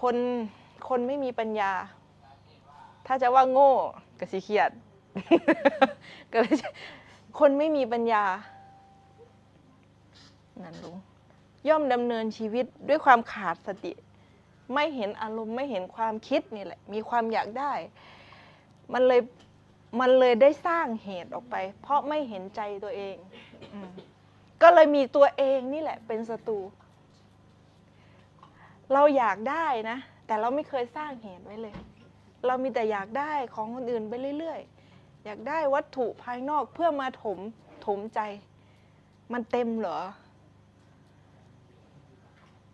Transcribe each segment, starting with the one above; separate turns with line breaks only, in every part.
คนคนไม่มีปัญญา ถ้าจะว่าโง่ก็สิเครียดก็เลยคนไม่มีปัญญา นั่นลุงย่อมดำเนินชีวิตด้วยความขาดสติ ไม่เห็นอารมณ์ไม่เห็นความคิดนี่แหละ มีความอยากได้ มันเลยมันเลยได้สร้างเหตุออกไป เพราะไม่เห็นใจตัวเองอก็เลยมีตัวเองนี่แหละเป็นศัตรู เราอยากได้นะ แต่เราไม่เคยสร้างเหตุไว้เลย เรามีแต่อยากได้ของคนอื่นไปเรื่อยๆ อยากได้วัตถุภายนอกเพื่อมาถมถมใจ มันเต็มเหรอ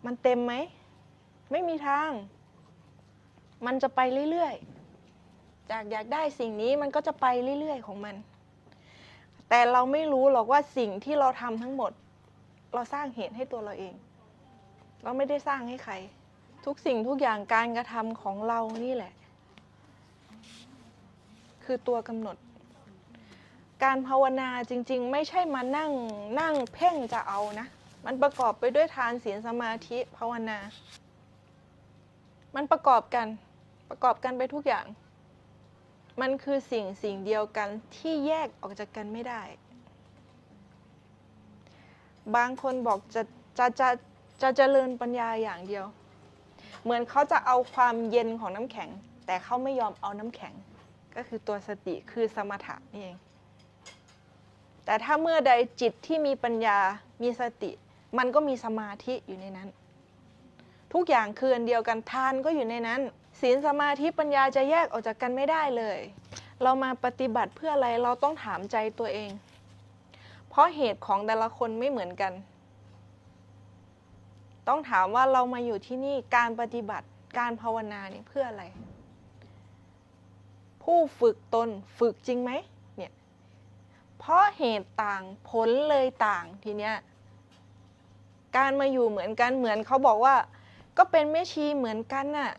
มันเต็มไหม ไม่มีทาง มันจะไปเรื่อยๆ จากอยากได้สิ่งนี้มันก็จะไปเรื่อยๆ ของมัน แต่เราไม่รู้หรอกว่าสิ่งที่เราทำทั้งหมด เราสร้างเหตุให้ตัวเราเอง เราไม่ได้สร้างให้ใคร ทุกสิ่งทุกอย่างการกระทำของเรานี่แหละ คือตัวกำหนด การภาวนาจริง ๆ ไม่ใช่มานั่งนั่งเพ่งจะเอานะ มันประกอบไปด้วยทานศีลสมาธิภาวนา มันประกอบกันประกอบกันไปทุกอย่าง มันคือสิ่งสิ่งเดียวกันที่แยกออกจากกันไม่ได้ บางคนบอกจะจะจะ จะเจริญปัญญาอย่างเดียว เหมือนเขาจะเอาความเย็นของน้ำแข็ง แต่เขาไม่ยอมเอาน้ำแข็ง ก็คือตัวสติคือสมถะนี่เอง แต่ถ้าเมื่อใดจิตที่มีปัญญามีสติ มันก็มีสมาธิอยู่ในนั้น ทุกอย่างคืออันเดียวกันทานก็อยู่ในนั้นศีลสมาธิปัญญาจะแยกออกจากกันไม่ได้เลย เรามาปฏิบัติเพื่ออะไรเราต้องถามใจตัวเอง เพราะเหตุของแต่ละคนไม่เหมือนกัน ต้องถามว่าเรามาอยู่ที่นี่การปฏิบัติการภาวนาเนี่ยเพื่ออะไร ผู้ฝึกตนฝึกจริงไหมเนี่ยเพราะเหตุต่างผลเลยต่างทีเนี้ยการมาอยู่เหมือนกันเหมือนเขาบอกว่า ก็เป็นแม่ชีเหมือนกันน่ะ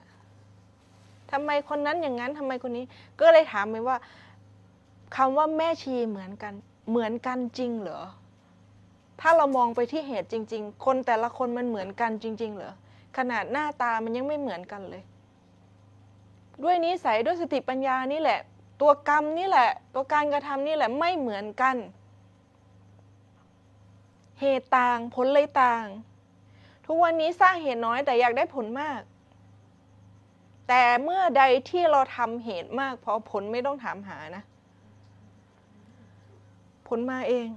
ทำไมคนนั้นอย่างนั้นทำไมคนนี้ ก็เลยถามไปว่าคำว่าแม่ชีเหมือนกัน เหมือนกันจริงเหรอ ถ้าเรามองไปที่เหตุจริง ๆ คนแต่ละคนมันเหมือนกันจริง ๆ เหรอ ขนาดหน้าตามันยังไม่เหมือนกันเลย ด้วยนิสัยด้วยสติปัญญานี่แหละ ตัวกรรมนี่แหละ ตัวการกระทำนี่แหละไม่เหมือนกัน เหตุต่างผลเลยต่าง ทุกวันนี้สร้างเหตุน้อยแต่อยากได้ผลมาก แต่เมื่อใดที่เราทำเหตุมากพอผลไม่ต้องถามหานะ ผลมาเอง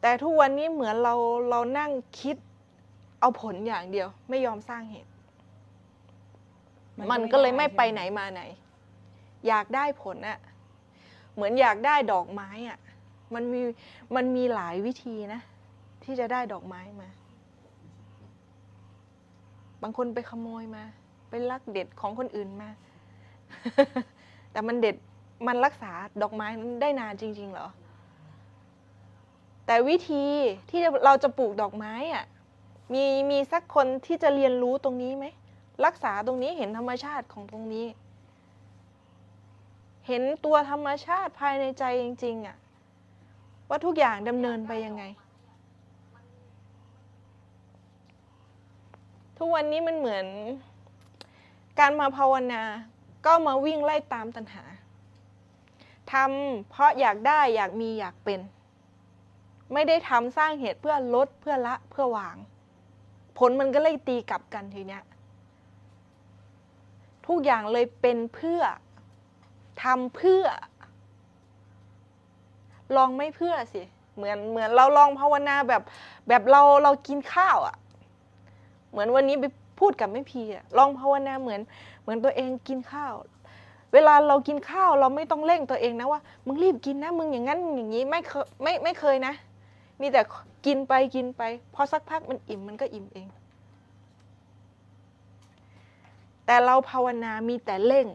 แต่ทุกวันนี้เหมือนเราเรานั่งคิดเอาผลอย่างเดียว ไม่ยอมสร้างเหตุ มันก็เลยไม่ไปไหนมาไหน อยากได้ผลอะเหมือนอยากได้ดอกไม้อะมันมีมันมีหลายวิธีนะ ที่จะได้ดอกไม้มา บางคนไปขโมยมา ไปลักเด็ดของคนอื่นมา แต่มันเด็ดมันรักษาดอกไม้นั้นได้นานจริง ๆ เหรอ แต่วิธีที่เราจะปลูกดอกไม้อะมีมีสักคนที่จะเรียนรู้ตรงนี้ไหม รักษาตรงนี้เห็นธรรมชาติของตรงนี้ เห็นตัวธรรมชาติภายในใจจริง ๆอะว่าทุกอย่างดำเนินไปยังไง ทุกวันนี้มันเหมือน การมาภาวนาก็มาวิ่งไล่ตามตัณหาทำเพราะอยากได้อยากมีอยากเป็น ไม่ได้ทำสร้างเหตุเพื่อลดเพื่อละเพื่อวาง ผลมันก็เลยตีกลับกันทีเนี้ยทุกอย่างเลยเป็นเพื่อทำเพื่อ ลองไม่เพื่อสิ เหมือนเหมือนเราลองภาวนาแบบ แบบเราเรากินข้าวอะ่ะ เหมือนวันนี้ไปพูดกับแม่พีอะลองภาวนาเหมือน เหมือนตัวเองกินข้าว เวลาเรากินข้าวเราไม่ต้องเร่งตัวเองนะว่า มึงรีบกินนะ มึงอย่างนั้นอย่างนี้ไม่เคยไม่ไม่เคยนะ มีแต่กินไปกินไป พอสักพักมันอิ่มมันก็อิ่มเอง แต่เราภาวนามีแต่เร่ง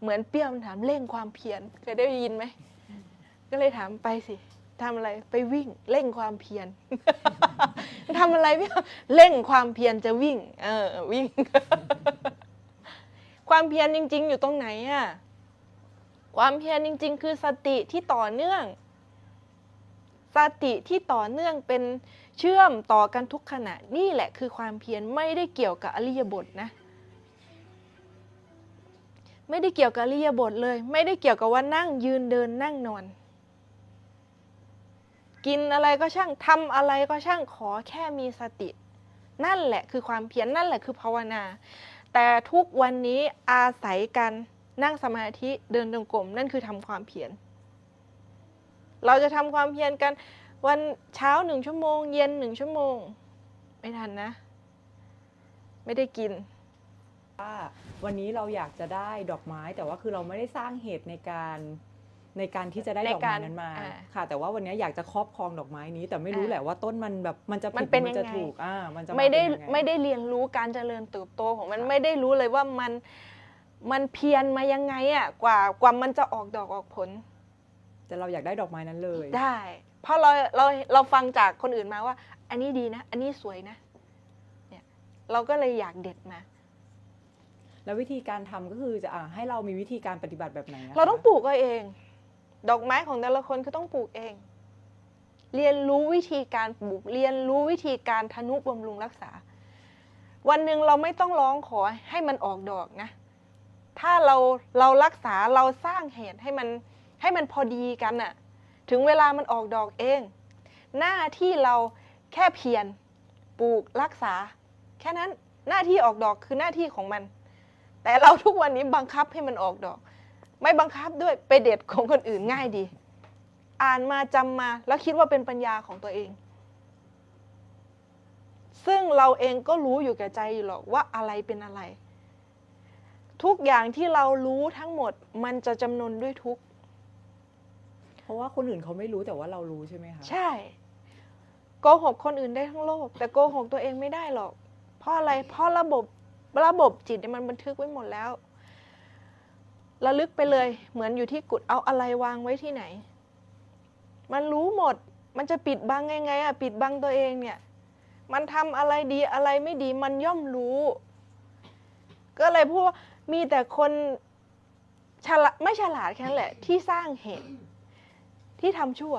เหมือนเปี้ยมถามเร่งความเพียรเคยได้ยินไหม ก็เลยถามไปสิทำอะไรไปวิ่งเร่งความเพียรทำอะไรพี่เร่งความเพียรจะวิ่ง เออ วิ่ง ความเพียรจริง ๆ อยู่ตรงไหนอะความเพียรจริง ๆ คือสติที่ต่อเนื่อง สติที่ต่อเนื่องเป็นเชื่อมต่อกันทุกขณะนี่แหละคือความเพียรไม่ได้เกี่ยวกับอริยบทนะ ไม่ได้เกี่ยวกับอริยบทเลย ไม่ได้เกี่ยวกับว่านั่งยืนเดินนั่งนอน กินอะไรก็ช่างทำอะไรก็ช่างขอแค่มีสติ นั่นแหละคือความเพียรนั่นแหละคือภาวนา แต่ทุกวันนี้อาศัยการนั่งสมาธิเดินจงกรมนั่นคือทำความเพียร เราจะทำความเพียรกันวันเช้าหนึ่งชั่วโมง เย็นหนึ่งชั่วโมง ไม่ทันนะ ไม่ได้กิน
ว่าวันนี้เราอยากจะได้ดอกไม้แต่ว่าคือเราไม่ได้สร้างเหตุในการในการที่จะได้
ใน
ดอก
กา
ไม้
ร
นั้นมา
อ่า
ค่ะ แต่ว่าวันนี้อยากจะครอบครองดอกไม้นี้ แต่ไม่รู้
อ่า
แหละว่าต้นมันแบบมันจะ
มัน
ผิด
เป็น
หรือมันจะ
ยังไง
ถูกอ่ามันจะา
ไม่ได้
เป็นยังง
ไม่ได้เรียนรู้การเจริญเติบโตของมัน
ค่ะ
ไม่ได้รู้เลยว่ามันมันเพียรมายังไงอะกว่ากว่ามันจะออกดอกออกผล
แต่เราอยากได้ดอกไม้นั้นเลย
ได้ เพราะเราเราเราฟังจากคนอื่นมาว่า อันนี้ดีนะ อันนี้สวยนะ เนี่ยเราก็เลยอยากเด็ดมา
แล้ววิธีการทำก็คือจะอ่าให้เรามีวิธีการปฏิบัติแบบไหนะคะ
เราต้องปลูกเอาเอง ดอกไม้ของแต่ละคนคือต้องปลูกเอง เรียนรู้วิธีการปลูก เรียนรู้วิธีการทนุบำรุงรักษา วันหนึ่งเราไม่ต้องร้องขอให้มันออกดอกนะ ถ้าเราเรารักษาเราสร้างเหตุให้มัน ให้มันพอดีกันน่ะถึงเวลามันออกดอกเอง หน้าที่เราแค่เพียรปลูกรักษา แค่นั้นหน้าที่ออกดอกคือหน้าที่ของมัน แต่เราทุกวันนี้บังคับให้มันออกดอก ไม่บังคับด้วยไปเด็ดของคนอื่นง่ายดี อ่านมาจำมาแล้วคิดว่าเป็นปัญญาของตัวเอง ซึ่งเราเองก็รู้อยู่แก่ใจอยู่หรอกว่าอะไรเป็นอะไร ทุกอย่างที่เรารู้ทั้งหมดมันจะจำนวนด้วยทุก
เพราะว่าคนอื่นเขาไม่รู้แต่ว่าเรารู้ใช่ไหมคะ
ใช่โกหกคนอื่นได้ทั้งโลก แต่โกหกตัวเองไม่ได้หรอก เพราะอะไรเพราะระบบระบบจิตเนี่ยมันบันทึกไว้หมดแล้วระลึกไปเลยเหมือนอยู่ที่กุดเอาอะไรวางไว้ที่ไหน มันรู้หมด มันจะปิดบังยังไงอะปิดบังตัวเองเนี่ย มันทำอะไรดีอะไรไม่ดีมันย่อมรู้ ก็เลยพูดว่ามีแต่คนฉลาดไม่ฉลาดแค่นั้นแหละ ที่สร้างเหตุ ที่ทำชั่ว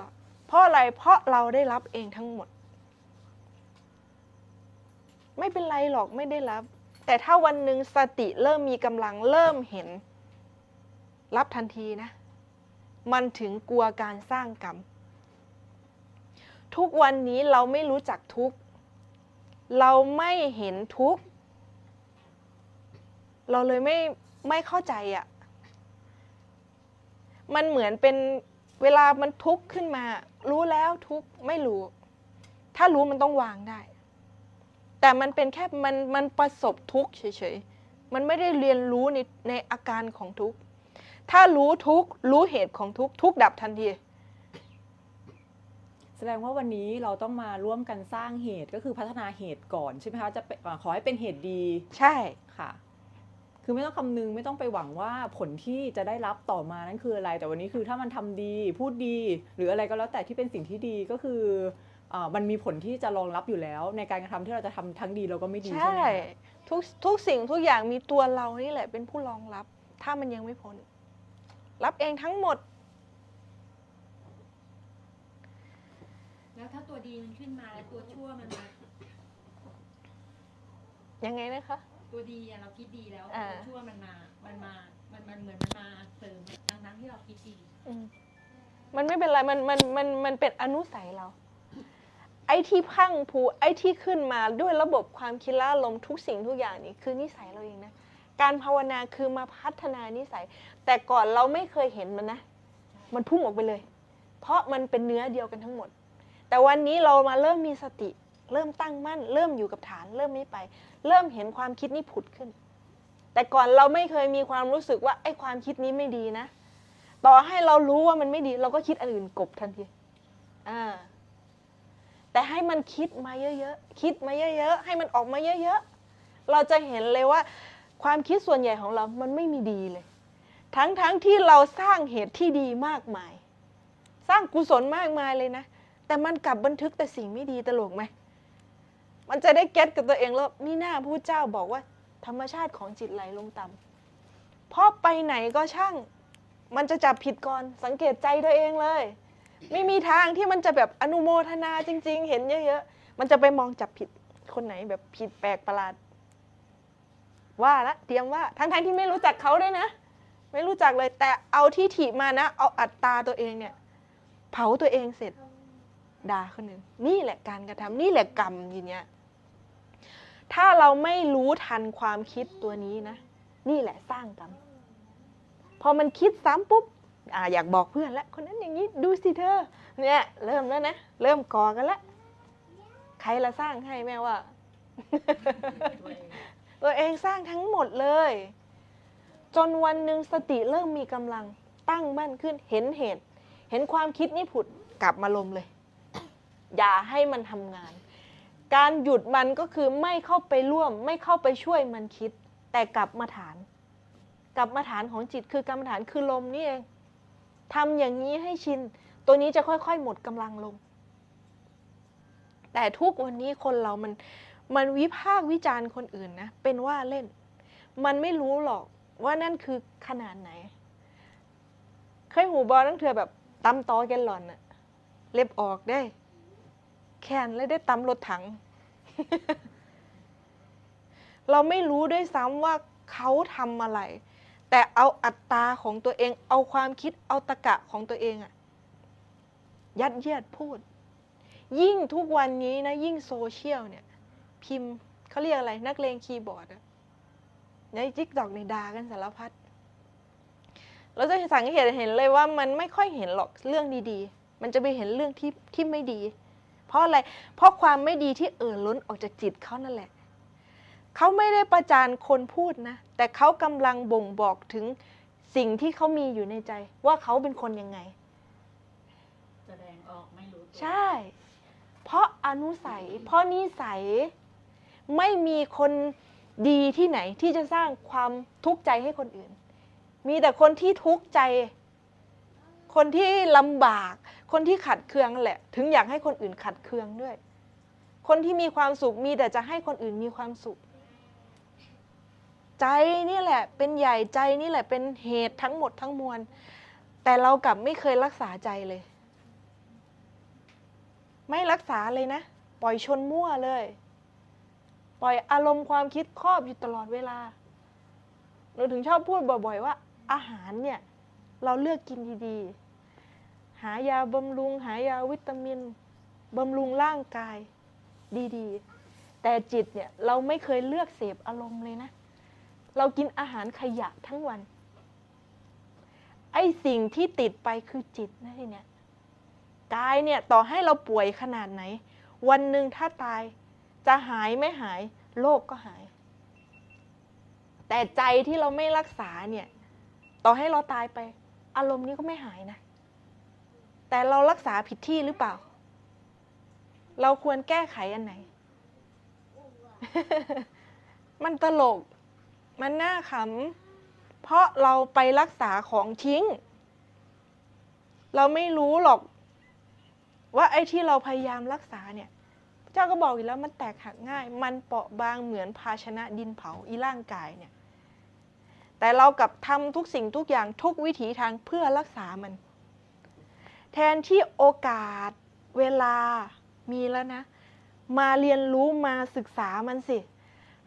เพราะอะไรเพราะเราได้รับเองทั้งหมด ไม่เป็นไรหรอกไม่ได้รับ แต่ถ้าวันหนึ่งสติเริ่มมีกำลังเริ่มเห็น รับทันทีนะ มันถึงกลัวการสร้างกรรม ทุกวันนี้เราไม่รู้จักทุก เราไม่เห็นทุก เราเลยไม่ไม่เข้าใจอะ่ะมันเหมือนเป็น เวลามันทุกข์ขึ้นมา รู้แล้วทุกข์ไม่รู้ ถ้ารู้มันต้องวางได้ แต่มันเป็นแค่มันมันประสบทุกข์เฉยๆ มันไม่ได้เรียนรู้ในในอาการของทุกข์ ถ้ารู้ทุกข์รู้เหตุของทุกข์ทุกข์ดับทันที
แสดงว่าวันนี้เราต้องมาร่วมกันสร้างเหตุก็คือพัฒนาเหตุก่อนใช่ไหมคะจะขอให้เป็นเหตุดี
ใช่
ค่ะ คือไม่ต้องคำนึงไม่ต้องไปหวังว่าผลที่จะได้รับต่อมานั้นคืออะไร แต่วันนี้คือถ้ามันทำดี พูดดี หรืออะไรก็แล้วแต่ที่เป็นสิ่งที่ดีก็คืออามันมีผลที่จะรองรับอยู่แล้ว ในการกระทำที่เราจะทำทั้งดีแล้วก็ไม่ดีใช่
ใช่
ไหมคะ
ทุกทุกสิ่งทุกอย่างมีตัวเรานี่แหละเป็นผู้รองรับ ถ้ามันยังไม่พ้นรับเองทั้งหมด
แล้วถ้าตัวดีมันขึ้นมาแล้วตัวชั่วมันมา
ยังไงนะคะ
ตัวดีอะเราคิดดีแล้ว
อ่า
ตัวชั่วมันมามันมามันมันเหมือนมันมาเสริมทั้งทั้งๆที่เราคิดดี
อืมมันไม่เป็นไร มัน มัน มัน มันเป็นอนุสัยเรา ไอ้ที่พรังผูไอ้ที่ขึ้นมาด้วยระบบความคิดและอารมณ์ทุกสิ่งทุกอย่างนี่คือนิสัยเราเองนะ การภาวนาคือมาพัฒนานิสัย แต่ก่อนเราไม่เคยเห็นมันนะ มันพุ่งออกไปเลย เพราะมันเป็นเนื้อเดียวกันทั้งหมด แต่วันนี้เรามาเริ่มมีสติ เริ่มตั้งมั่น เริ่มอยู่กับฐาน เริ่มไม่ไป เริ่มเห็นความคิดนี้ผุดขึ้น แต่ก่อนเราไม่เคยมีความรู้สึกว่าไอ้ความคิดนี้ไม่ดีนะ ต่อให้เรารู้ว่ามันไม่ดี เราก็คิดอันอื่นกบทันทีอ่าแต่ให้มันคิดมาเยอะๆ คิดมาเยอะๆ ให้มันออกมาเยอะๆ เราจะเห็นเลยว่า ความคิดส่วนใหญ่ของเรา มันไม่มีดีเลย ทั้งๆทที่เราสร้างเหตุที่ดีมากมาย สร้างกุศลมากมายเลยนะ แต่มันกลับบันทึกแต่สิ่งไม่ดีตลกไหม มันจะได้เก็ตกับตัวเองแล้วนี่หน้าพระเจ้าบอกว่า ธรรมชาติของจิตไหลลงต่ำเพราะไปไหนก็ช่าง มันจะจับผิดก่อนสังเกตใจตัวเองเลย ไม่มีทางที่มันจะแบบอนุโมทนาจริง ๆ เห็นเยอะๆมันจะไปมองจับผิดคนไหนแบบผิดแปลกประหลาด ว่าละเตรียมว่าทั้งๆที่ไม่รู้จักเขาด้วยนะ ไม่รู้จักเลยแต่เอาที่ถีบมานะ เอาอัตราตัวเองเนี่ย เผาตัวเองเสร็จด่าคนอื่นนี่แหละการกระทำนี่แหละกรรมทีเนี้ย ถ้าเราไม่รู้ทันความคิดตัวนี้นะ นี่แหละสร้างกรรม พอมันคิดซ้ำปุ๊บออยากบอกเพื่อนแล้วคนนั้นอย่างนี้ดูสิเธอ เนี่ยเริ่มแล้วนะ เริ่มก่อกันแล้วใครละสร้างให้แม่ว่า
ตัวเอง
ตัวเองสร้างทั้งหมดเลย จนวันหนึ่งสติเริ่มมีกำลังตั้งมั่นขึ้นเห็นเหตุ เห็นความคิดนี่ผุดกลับมาลมเลย อย่าให้มันทำงาน การหยุดมันก็คือไม่เข้าไปร่วม ไม่เข้าไปช่วยมันคิด แต่กลับมาฐาน กลับมาฐานของจิตคือกรรมฐานคือลมนี่เองทำอย่างนี้ให้ชิน ตัวนี้จะค่อยๆ หมดกำลังลง แต่ทุกวันนี้คนเรามันมันวิพากษ์วิจารณ์คนอื่นนะ เป็นว่าเล่น มันไม่รู้หรอกว่านั่นคือขนาดไหน เคยหูบอลตั้งเธอแบบตำตอแกนหล่อนอะเล็บออกได้ แขนเลยได้ตำรถถัง เราไม่รู้ด้วยซ้ำว่าเขาทำอะไร แต่เอาอัตราของตัวเอง เอาความคิดเอาตะกะของตัวเองอะยัดเยียดพูด ยิ่งทุกวันนี้นะ ยิ่งโซเชียลเนี่ย พิมพ์เขาเรียกอะไร นักเลงคีย์บอร์ดอะในจิกดอกในดากันสารพัดเราจะสังเกตเห็นเลยว่ามันไม่ค่อยเห็นหรอกเรื่องดีๆ มันจะไปเห็นเรื่องที่ที่ไม่ดี เพราะอะไร เพราะความไม่ดีที่เอ่อล้นออกจากจิตเขานั่นแหละ เขาไม่ได้ประจานคนพูดนะ แต่เขากำลังบ่งบอกถึงสิ่งที่เขามีอยู่ในใจ ว่าเขาเป็นคนยังไง
แสดงออกไม่รู้ตัว
ใช่ เพราะอนุสัย เพราะนิสัยไม่มีคนดีที่ไหนที่จะสร้างความทุกข์ใจให้คนอื่น มีแต่คนที่ทุกข์ใจ คนที่ลำบาก คนที่ขัดเคืองแหละ ถึงอยากให้คนอื่นขัดเคืองด้วย คนที่มีความสุขมีแต่จะให้คนอื่นมีความสุข ใจนี่แหละ เป็นใหญ่ใจนี่แหละเป็นเหตุทั้งหมดทั้งมวล แต่เรากลับไม่เคยรักษาใจเลย ไม่รักษาเลยนะ ปล่อยชนมั่วเลย ปล่อยอารมณ์ความคิดครอบอยู่ตลอดเวลาหนูถึงชอบพูดบ่อย ๆ ว่า อาหารเนี่ย เราเลือกกินดีๆ หายาบำรุง หายาวิตามินบำรุงร่างกายดีๆ แต่จิตเนี่ยเราไม่เคยเลือกเสพอารมณ์เลยนะ เรากินอาหารขยะทั้งวัน ไอ้สิ่งที่ติดไปคือจิตนะทีเนี้ยกายเนี่ยต่อให้เราป่วยขนาดไหน วันหนึ่งถ้าตายจะหายไม่หายโรคกก็หาย แต่ใจที่เราไม่รักษาเนี่ย ต่อให้เราตายไป อารมณ์นี้ก็ไม่หายนะ แต่เรารักษาผิดที่หรือเปล่า เราควรแก้ไขอันไหน มันตลก มันน่าขำ เพราะเราไปรักษาของทิ้ง เราไม่รู้หรอก ว่าไอ้ที่เราพยายามรักษาเนี่ยเจ้าก็บอกอยู่แล้วมันแตกหักง่าย มันเปราะบางเหมือนภาชนะดินเผาอีร่างกายเนี่ย แต่เรากับทำทุกสิ่งทุกอย่างทุกวิถีทางเพื่อรักษามัน แทนที่โอกาสเวลามีแล้วนะ มาเรียนรู้มาศึกษามันสิ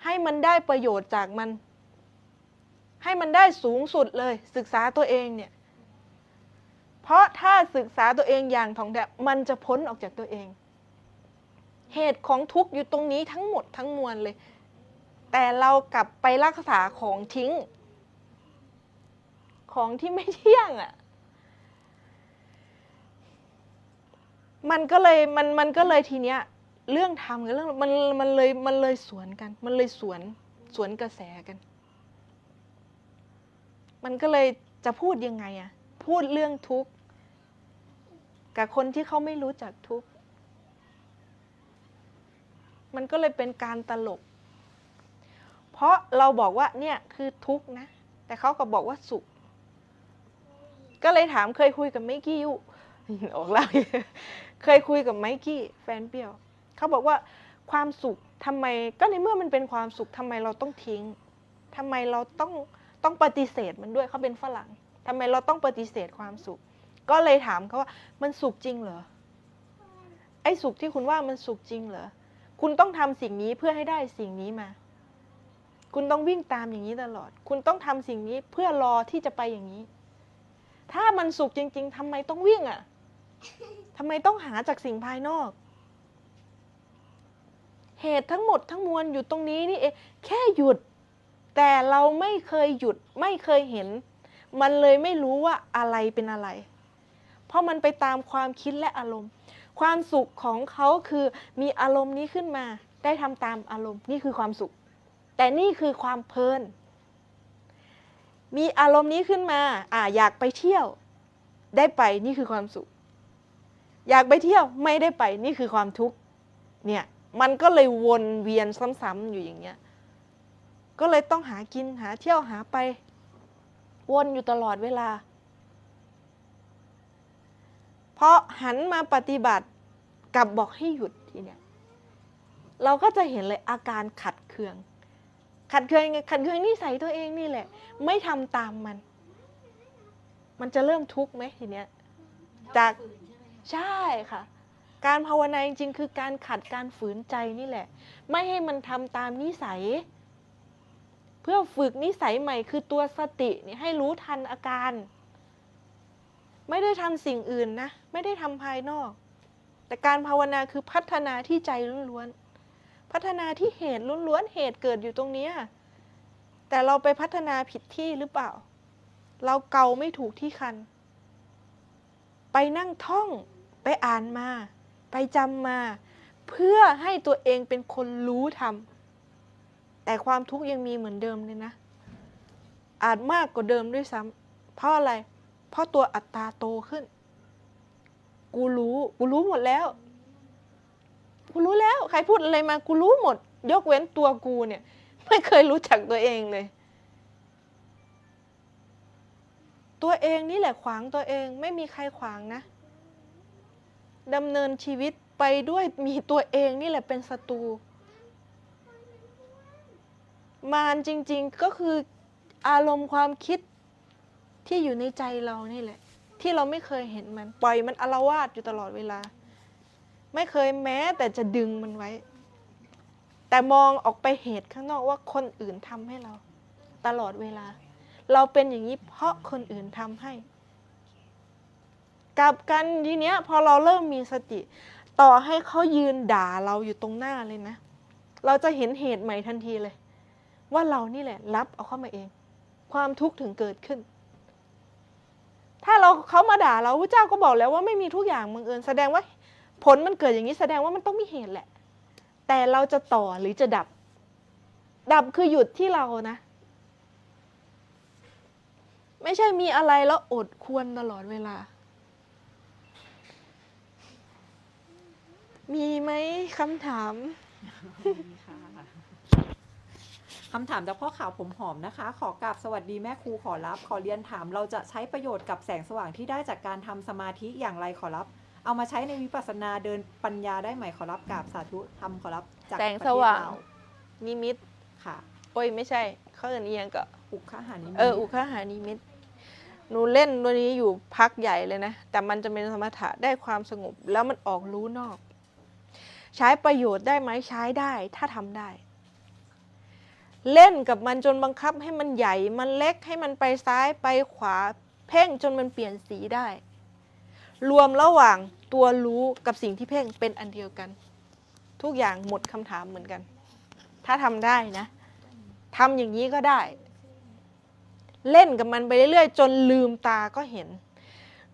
ให้มันได้ประโยชน์จากมัน ให้มันได้สูงสุดเลย ศึกษาตัวเองเนี่ย เพราะถ้าศึกษาตัวเองอย่างถ่องแท้มันจะพ้นออกจากตัวเอง เหตุของทุกข์อยู่ตรงนี้ทั้งหมดทั้งมวลเลย แต่เรากลับไปรักษาของทิ้ง ของที่ไม่เที่ยงอะ่ะ มันก็เลยมันมันก็เลยทีเนี้ย เรื่องทำกับเรื่องมันมันเลยมันเลยสวนกัน มันเลยสวนสวนกระแสกัน มันก็เลยจะพูดยังไงอะพูดเรื่องทุกข์กับคนที่เขาไม่รู้จักทุกข์มันก็เลยเป็นการตลก เพราะเราบอกว่าเนี่ยคือทุกข์นะ แต่เขาก็บอกว่าสุข ก็เลยถามเคยคุยกับไมกี้อยู่ออกแล้วเคยคุยกับไมกี้แฟนเปรี้ยวเขาบอกว่าความสุขทำไมก็ในเมื่อมันเป็นความสุขทำไมเราต้องทิ้งทำไมเราต้องต้องปฏิเสธมันด้วยเขาเป็นฝรั่งทำไมเราต้องปฏิเสธความสุข ก็เลยถามเขาว่ามันสุขจริงเหรอไอ้สุขที่คุณว่ามันสุขจริงเหรอคุณต้องทำสิ่งนี้เพื่อให้ได้สิ่งนี้มา คุณต้องวิ่งตามอย่างนี้ตลอด คุณต้องทำสิ่งนี้เพื่อรอที่จะไปอย่างนี้ ถ้ามันสุขจริง ๆทำไมต้องวิ่งอะ่ะทำไมต้องหาจากสิ่งภายนอก เหตุทั้งหมดทั้งมวลอยู่ตรงนี้นี่เองแค่หยุด แต่เราไม่เคยหยุดไม่เคยเห็น มันเลยไม่รู้ว่าอะไรเป็นอะไร เพราะมันไปตามความคิดและอารมณ์ ความสุขของเขาคือมีอารมณ์นี้ขึ้นมา ได้ทำตามอารมณ์นี่คือความสุข แต่นี่คือความเพลิน มีอารมณ์นี้ขึ้นมาอ่าอยากไปเที่ยว ได้ไปนี่คือความสุข อยากไปเที่ยวไม่ได้ไปนี่คือความทุกข์เนี่ยมันก็เลยวนเวียนซ้ำๆอยู่อย่างเงี้ยก็เลยต้องหากินหาเที่ยวหาไป วนอยู่ตลอดเวลาเพราะหันมาปฏิบัติกับบอกให้หยุดทีเนี้ยเราก็จะเห็นเลยอาการขัดเคือง ขัดเคืองยังไงขัดเคืองนิสัยตัวเองนี่แหละ ไม่ทำตามมัน มันจะเริ่มทุกข์ไหมทีเนี้ย จาก
ใช่ค่ะ
การภาวนาจริงๆคือการขัดการฝืนใจนี่แหละ ไม่ให้มันทำตามนิสัย เพื่อฝึกนิสัยใหม่คือตัวสตินี่ให้รู้ทันอาการ ไม่ได้ทำสิ่งอื่นนะ ไม่ได้ทำภายนอก แต่การภาวนาคือพัฒนาที่ใจล้วนๆ พัฒนาที่เหตุล้วนๆเหตุเกิดอยู่ตรงนี้แต่เราไปพัฒนาผิดที่หรือเปล่า เราเกาไม่ถูกที่คัน ไปนั่งท่องไปอ่านมา ไปจำมา เพื่อให้ตัวเองเป็นคนรู้ทำแต่ความทุกข์ยังมีเหมือนเดิมเลยนะ อาจมากกว่าเดิมด้วยซ้ำเพราะอะไร เพราะตัวอัตตาโตขึ้น กูรู้ กูรู้หมดแล้ว กูรู้แล้ว ใครพูดอะไรมากูรู้หมด ยกเว้นตัวกูเนี่ย ไม่เคยรู้จักตัวเองเลย ตัวเองนี่แหละขวางตัวเองไม่มีใครขวางนะดำเนินชีวิตไปด้วยมีตัวเองนี่แหละเป็นศัตรูมารจริง ๆก็คืออารมณ์ความคิดที่อยู่ในใจเรานี่แหละ ที่เราไม่เคยเห็นมัน ปล่อยมันอารวาสอยู่ตลอดเวลา ไม่เคยแม้แต่จะดึงมันไว้ แต่มองออกไปเหตุข้างนอกว่าคนอื่นทำให้เรา ตลอดเวลา เราเป็นอย่างนี้เพราะคนอื่นทำให้กลับกันทีเนี้ย พอเราเริ่มมีสติ ต่อให้เขายืนด่าเราอยู่ตรงหน้าเลยนะ เราจะเห็นเหตุใหม่ทันทีเลย ว่าเรานี่แหละ รับเอาเข้ามาเอง ความทุกข์ถึงเกิดขึ้น ถ้าเราเขามาด่าเราพระเจ้าก็บอกแล้วว่าไม่มีทุกอย่างบังเอิญแสดงว่า ผลมันเกิดอย่างนี้แสดงว่ามันต้องมีเหตุแหละ แต่เราจะต่อหรือจะดับ ดับคือหยุดที่เรานะ ไม่ใช่มีอะไรแล้วอดควรตลอดเวลา มีไหมคำถาม
คำถามจากพ่อข่าวผมหอมนะคะ ขอกราบสวัสดีแม่ครูขอรับ ขอเรียนถามเราจะใช้ประโยชน์กับแสงสว่างที่ได้จากการทำสมาธิอย่างไรขอรับ เอามาใช้ในวิปัสสนาเดินปัญญาได้ไหมขอรับกราบสาธุทำขอรับจาก
แสงสว่าง
ประเทศล
นิมิต
ค่ะ
โอ้ยไม่ใช่ เขาเอื่นเอียงก็
อุคหานิมิต
เอออุคหานิมิตหนูเล่นตัวนี้อยู่พักใหญ่เลยนะ แต่มันจะเป็นสมถะได้ความสงบ แล้วมันออกรู้นอก ใช้ประโยชน์ได้ไหมใช้ได้ ถ้าทำได้ เล่นกับมันจนบังคับให้มันใหญ่ มันเล็กให้มันไปซ้ายไปขวา เพ่งจนมันเปลี่ยนสีได้ รวมระหว่างตัวรู้กับสิ่งที่เพ่งเป็นอันเดียวกัน ทุกอย่างหมดคำถามเหมือนกัน ถ้าทำได้นะทำอย่างนี้ก็ได้ เล่นกับมันไปเรื่อยๆ จนลืมตาก็เห็น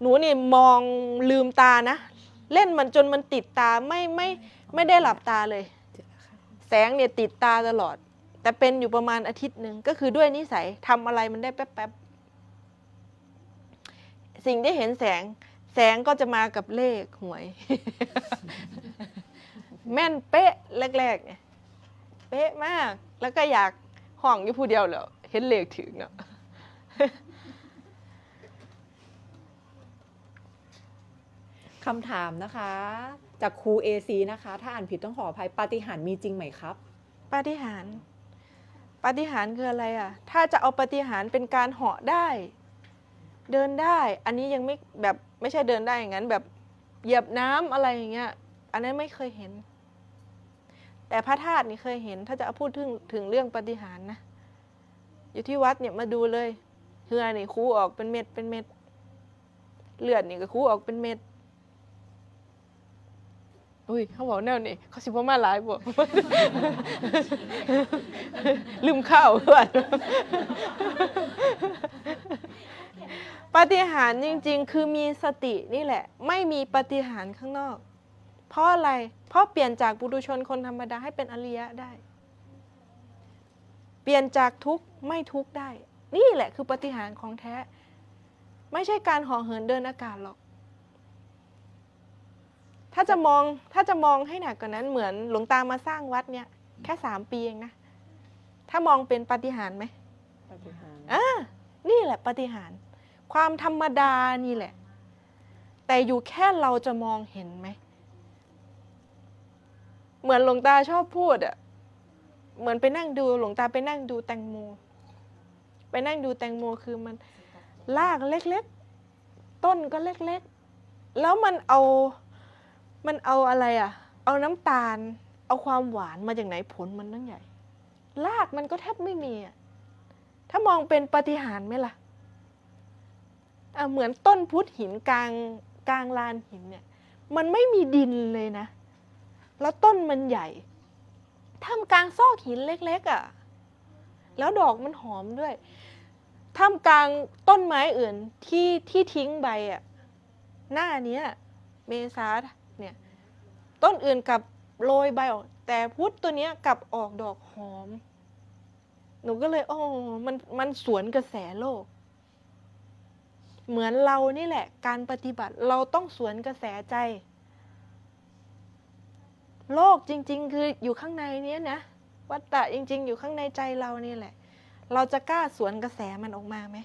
หนูนี่มองลืมตานะ เล่นมันจนมันติดตาไม่ไม่ไม่ได้หลับตาเลย แสงเนี่ยติดตาตลอด แต่เป็นอยู่ประมาณอาทิตย์หนึ่งก็คือด้วยนิสัยทำอะไรมันได้แป๊บๆสิ่งที่เห็นแสง แสงก็จะมากับเลขหวย แม่นเป๊ะแรกๆเนี่ยเป๊ะมาก แล้วก็อยากห้องอยู่ผู้เดียวแล้วเห็นเลขถึงเนาะ
คำถามนะคะ จากครูเอซีนะคะ ถ้าอ่านผิดต้องขออภัยปาฏิหาริย์มีจริงไหมครับ
ปาฏิหาริย์ปาฏิหาริย์คืออะไรอะ ถ้าจะเอาปาฏิหาริย์เป็นการเหาะได้ เดินได้ อันนี้ยังไม่แบบไม่ใช่เดินได้อย่างนั้น แบบเหยียบน้ำอะไรอย่างเงี้ย อันนั้นไม่เคยเห็น แต่พระธาตุนี่เคยเห็น ถ้าจะเอาพูดถึงถึงเรื่องปฏิหารนะ อยู่ที่วัดเนี่ยมาดูเลยเหือนี่คูออกเป็นเม็ดเป็นเม็ด เลือดนี่ก็คูออกเป็นเม็ด อุ้ยเขาบอกแนวนี่เขาสิบ่มาหลายบ่ลืมข้าวเพื่อนปาฏิหาริย์จริง ๆ คือมีสตินี่แหละ ไม่มีปาฏิหาริย์ข้างนอก เพราะอะไร เพราะเปลี่ยนจากปุถุชนคนธรรมดาให้เป็นอริยะได้ เปลี่ยนจากทุกข์ไม่ทุกข์ได้ นี่แหละคือปาฏิหาริย์ของแท้ ไม่ใช่การห่อเหินเดินอากาศหรอก ถ้าจะมองถ้าจะมองให้หนักกว่านั้นเหมือนหลวงตามาสร้างวัดเนี่ย แค่สามปีเองนะ ถ้ามองเป็นปาฏิหาริย์ไหม
ปาฏิหาริย์
อ่านี่แหละปาฏิหาริย์ความธรรมดานี่แหละ แต่อยู่แค่เราจะมองเห็นไหม เหมือนหลวงตาชอบพูดอะเหมือนไปนั่งดูหลวงตาไปนั่งดูแตงโม ไปนั่งดูแตงโมคือมันลากเล็กๆ ต้นก็เล็กๆ แล้วมันเอา มันเอาอะไรอะ เอาน้ำตาล เอาความหวานมาจากไหนผลมันตั้งใหญ่ลากมันก็แทบไม่มีอะถ้ามองเป็นปฏิหารไหมล่ะอะเหมือนต้นพุทธหินกลางกลางลานหินเนี่ย มันไม่มีดินเลยนะ แล้วต้นมันใหญ่ท่ามกลางซอกหินเล็ก ๆอะ่ะ แล้วดอกมันหอมด้วยท่ามกลางต้นไม้อื่นที่ที่ทิ้งใบอะ่ะ หน้าเนี้ย เมษา ต้นอื่นกับโรยใบออก แต่พุทธตัวเนี้ยกลับออกดอกหอม หนูก็เลยโอ้มันมันสวนกระแสโลก เหมือนเรานี่แหละ การปฏิบัติเราต้องสวนกระแสใจ โลกจริง ๆ คืออยู่ข้างในเนี้ยนะวัตตะจริง ๆ อยู่ข้างในใจเรานี่แหละ เราจะกล้าสวนกระแสมันออกมาไหม